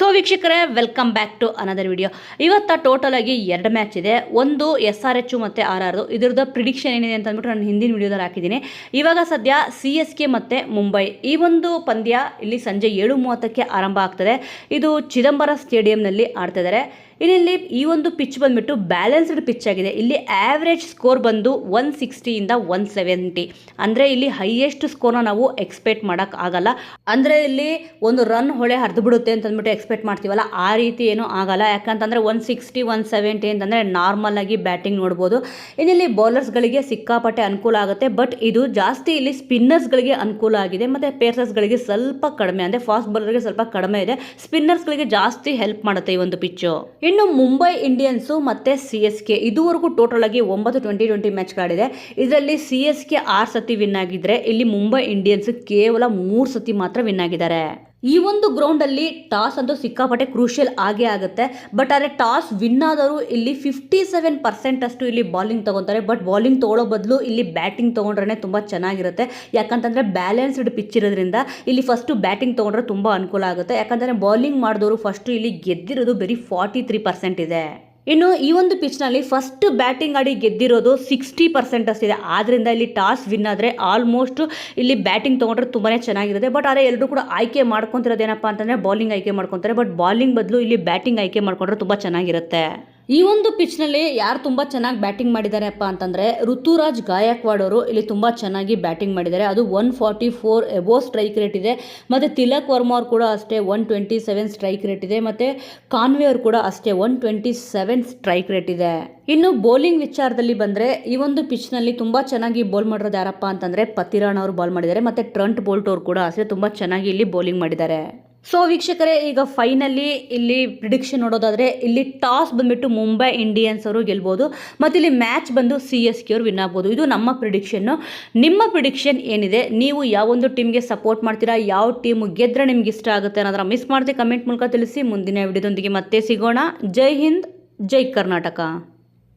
So ವೀಕ್ಷಕರೇ welcome back to another video ಇವತ್ತ total ಆಗಿ ಎರಡು ಮ್ಯಾಚ್ ಇದೆ. ಒಂದು ಎಸ್ ಆರ್ ಎಚ್ ಮತ್ತು ಆರ್ ಆರ್ ಇದ್ರದ್ದು ಪ್ರಿಡಿಕ್ಷನ್ ಏನಿದೆ ಅಂತ ಅಂದ್ಬಿಟ್ಟು ನಾನು ಹಿಂದಿನ ವಿಡಿಯೋದಲ್ಲಿ ಹಾಕಿದ್ದೀನಿ ಇವಾಗ ಸದ್ಯ ಸಿ ಎಸ್ ಕೆ ಮತ್ತು ಮುಂಬೈ ಈ ಒಂದು ಪಂದ್ಯ ಇಲ್ಲಿ ಸಂಜೆ ಏಳು ಮೂವತ್ತಕ್ಕೆ ಆರಂಭ ಆಗ್ತದೆ. ಇದು ಚಿದಂಬರ ಸ್ಟೇಡಿಯಂನಲ್ಲಿ ಆಡ್ತಿದ್ದಾರೆ ಇಲ್ಲಿ ಈ ಒಂದು ಪಿಚ್ ಬಂದ್ಬಿಟ್ಟು ಬ್ಯಾಲೆನ್ಸ್ಡ್ ಪಿಚ್ ಆಗಿದೆ. ಇಲ್ಲಿ ಆವ್ರೇಜ್ ಸ್ಕೋರ್ ಬಂದು ಒನ್ ಸಿಕ್ಸ್ಟಿಯಿಂದ ಒನ್ ಸೆವೆಂಟಿ ಅಂದರೆ ಇಲ್ಲಿ ಹೈಯೆಸ್ಟ್ ಸ್ಕೋರ್ನ ನಾವು ಎಕ್ಸ್ಪೆಕ್ಟ್ ಮಾಡೋಕ್ಕೆ ಆಗಲ್ಲ. ಅಂದರೆ ಇಲ್ಲಿ ಒಂದು ರನ್ ಹೊಳೆ ಹರಿದು ಬಿಡುತ್ತೆ ಅಂತ ಅಂದ್ಬಿಟ್ಟು ಎಕ್ಸ್ಪೆಕ್ಟ್ ಮಾಡ್ತೀವಲ್ಲ, ಆ ರೀತಿ ಏನೂ ಆಗಲ್ಲ. ಯಾಕಂತಂದರೆ ಒನ್ ಸಿಕ್ಸ್ಟಿ ಒನ್ ಸೆವೆಂಟಿ ಅಂತಂದರೆ ನಾರ್ಮಲ್ ಆಗಿ ಬ್ಯಾಟಿಂಗ್ ನೋಡ್ಬೋದು. ಇನ್ನಿಲ್ಲಿ ಬೌಲರ್ಸ್ಗಳಿಗೆ ಸಿಕ್ಕಾಪಟ್ಟೆ ಅನುಕೂಲ ಆಗುತ್ತೆ. ಬಟ್ ಇದು ಜಾಸ್ತಿ ಇಲ್ಲಿ ಸ್ಪಿನ್ನರ್ಸ್ಗಳಿಗೆ ಅನುಕೂಲ ಆಗಿದೆ. ಮತ್ತು ಪೇಸರ್ಸ್ಗಳಿಗೆ ಸ್ವಲ್ಪ ಕಡಿಮೆ, ಅಂದರೆ ಫಾಸ್ಟ್ ಬೌಲರ್ಗೆ ಸ್ವಲ್ಪ ಕಡಿಮೆ ಇದೆ. ಸ್ಪಿನ್ನರ್ಸ್ಗಳಿಗೆ ಜಾಸ್ತಿ ಹೆಲ್ಪ್ ಮಾಡುತ್ತೆ ಈ ಒಂದು ಪಿಚ್ಚು ಇನ್ನು ಮುಂಬೈ ಇಂಡಿಯನ್ಸು ಮತ್ತು ಸಿ ಎಸ್ ಕೆ, ಇದುವರೆಗೂ ಟೋಟಲ್ ಆಗಿ ಒಂಬತ್ತು ಟ್ವೆಂಟಿ ಟ್ವೆಂಟಿ ಮ್ಯಾಚ್ಗಳಿದೆ ಇದರಲ್ಲಿ ಸಿ ಎಸ್ ಕೆ ಆರು ಸತಿ ವಿನ್ ಆಗಿದ್ರೆ ಇಲ್ಲಿ ಮುಂಬೈ ಇಂಡಿಯನ್ಸ್ ಕೇವಲ ಮೂರು ಸತಿ ಮಾತ್ರ ವಿನ್ ಆಗಿದ್ದಾರೆ. ಈ ಒಂದು ಗ್ರೌಂಡಲ್ಲಿ ಟಾಸ್ ಅಂತೂ ಸಿಕ್ಕಾಪಟ್ಟೆ ಕ್ರೂಷಿಯಲ್ ಆಗೇ ಆಗುತ್ತೆ. ಬಟ್ ಆದರೆ ಟಾಸ್ ವಿನ್ ಆದವರು ಇಲ್ಲಿ ಫಿಫ್ಟಿ ಸೆವೆನ್ ಪರ್ಸೆಂಟ್ ಅಷ್ಟು ಇಲ್ಲಿ ಬಾಲಿಂಗ್ ತೊಗೊತಾರೆ. ಬಟ್ ಬಾಲಿಂಗ್ ತೊಗೊಳ್ಳೋ ಬದಲು ಇಲ್ಲಿ ಬ್ಯಾಟಿಂಗ್ ತೊಗೊಂಡ್ರೆ ತುಂಬ ಚೆನ್ನಾಗಿರುತ್ತೆ. ಯಾಕಂತಂದರೆ ಬ್ಯಾಲೆನ್ಸ್ಡ್ ಪಿಚ್ ಇರೋದ್ರಿಂದ ಇಲ್ಲಿ ಫಸ್ಟು ಬ್ಯಾಟಿಂಗ್ ತೊಗೊಂಡ್ರೆ ತುಂಬ ಅನುಕೂಲ ಆಗುತ್ತೆ. ಯಾಕಂದರೆ ಬಾಲಿಂಗ್ ಮಾಡಿದವರು ಫಸ್ಟು ಇಲ್ಲಿ ಗೆದ್ದಿರೋದು ಬರೀ ಫಾರ್ಟಿ ತ್ರೀ ಇದೆ. ಇನ್ನು ಈ ಒಂದು ಪಿಚ್ನಲ್ಲಿ ಫಸ್ಟ್ ಬ್ಯಾಟಿಂಗ್ ಆಡಿ ಗೆದ್ದಿರೋದು ಸಿಕ್ಸ್ಟಿ ಪರ್ಸೆಂಟ್ ಅಷ್ಟಿದೆ. ಆದ್ದರಿಂದ ಇಲ್ಲಿ ಟಾಸ್ ವಿನ್ ಆದರೆ ಆಲ್ಮೋಸ್ಟ್ ಇಲ್ಲಿ ಬ್ಯಾಟಿಂಗ್ ತೊಗೊಂಡ್ರೆ ತುಂಬಾ ಚೆನ್ನಾಗಿರುತ್ತೆ. ಬಟ್ ಆದರೆ ಎಲ್ಲರೂ ಕೂಡ ಆಯ್ಕೆ ಮಾಡ್ಕೊತಿರೋದೇನಪ್ಪ ಅಂತಂದರೆ ಬೌಲಿಂಗ್ ಆಯ್ಕೆ ಮಾಡ್ಕೊತಾರೆ. ಬಟ್ ಬೌಲಿಂಗ್ ಬದಲು ಇಲ್ಲಿ ಬ್ಯಾಟಿಂಗ್ ಆಯ್ಕೆ ಮಾಡ್ಕೊಂಡ್ರೆ ತುಂಬ ಚೆನ್ನಾಗಿರುತ್ತೆ. ಈ ಒಂದು ಪಿಚ್ನಲ್ಲಿ ಯಾರು ತುಂಬ ಚೆನ್ನಾಗಿ ಬ್ಯಾಟಿಂಗ್ ಮಾಡಿದಾರೆಪ್ಪ ಅಂತಂದರೆ ಋತುರಾಜ್ ಗಾಯಕ್ವಾಡ್ ಅವರು ಇಲ್ಲಿ ತುಂಬ ಚೆನ್ನಾಗಿ ಬ್ಯಾಟಿಂಗ್ ಮಾಡಿದ್ದಾರೆ. ಅದು one forty four above strike rate ಇದೆ. ಮತ್ತು ತಿಲಕ್ ವರ್ಮಾ ಅವ್ರು ಕೂಡ ಅಷ್ಟೇ one twenty seven strike rate ಇದೆ. ಮತ್ತು ಕಾನ್ವೆ ಅವರು ಕೂಡ ಅಷ್ಟೇ one twenty seven strike rate ಇದೆ. ಇನ್ನು ಬೌಲಿಂಗ್ ವಿಚಾರದಲ್ಲಿ ಬಂದರೆ ಈ ಒಂದು ಪಿಚ್ನಲ್ಲಿ ತುಂಬ ಚೆನ್ನಾಗಿ ಬೌಲ್ ಮಾಡಿರೋದು ಯಾರಪ್ಪ ಅಂತಂದರೆ ಪತಿರಾಣ್ ಅವರು ಬಾಲ್ ಮಾಡಿದ್ದಾರೆ. ಮತ್ತು ಟ್ರಂಟ್ ಬೋಲ್ಟ್ ಅವರು ಕೂಡ ಅಷ್ಟೇ ತುಂಬ ಚೆನ್ನಾಗಿ ಇಲ್ಲಿ ಬೌಲಿಂಗ್ ಮಾಡಿದ್ದಾರೆ. ಸೊ ವೀಕ್ಷಕರೇ, ಈಗ ಫೈನಲಿ ಇಲ್ಲಿ ಪ್ರಿಡಿಕ್ಷನ್ ನೋಡೋದಾದರೆ, ಇಲ್ಲಿ ಟಾಸ್ ಬಂದ್ಬಿಟ್ಟು ಮುಂಬೈ ಇಂಡಿಯನ್ಸ್ ಅವರು ಗೆಲ್ಬೋದು. ಮತ್ತು ಇಲ್ಲಿ ಮ್ಯಾಚ್ ಬಂದು ಸಿ ಎಸ್ ಕೆ ಅವರು ವಿನ್ ಆಗ್ಬೋದು. ಇದು ನಮ್ಮ ಪ್ರಿಡಿಕ್ಷನ್ನು ನಿಮ್ಮ ಪ್ರಿಡಿಕ್ಷನ್ ಏನಿದೆ? ನೀವು ಯಾವೊಂದು ಟೀಮ್ಗೆ ಸಪೋರ್ಟ್ ಮಾಡ್ತೀರಾ? ಯಾವ ಟೀಮ್ ಗೆದ್ರೆ ನಿಮ್ಗೆ ಇಷ್ಟ ಆಗುತ್ತೆ ಅನ್ನೋದ್ರ ಮಿಸ್ ಮಾಡದೆ ಕಮೆಂಟ್ ಮೂಲಕ ತಿಳಿಸಿ. ಮುಂದಿನ ವಿಡಿಯೋದೊಂದಿಗೆ ಮತ್ತೆ ಸಿಗೋಣ. ಜೈ ಹಿಂದ್, ಜೈ ಕರ್ನಾಟಕ.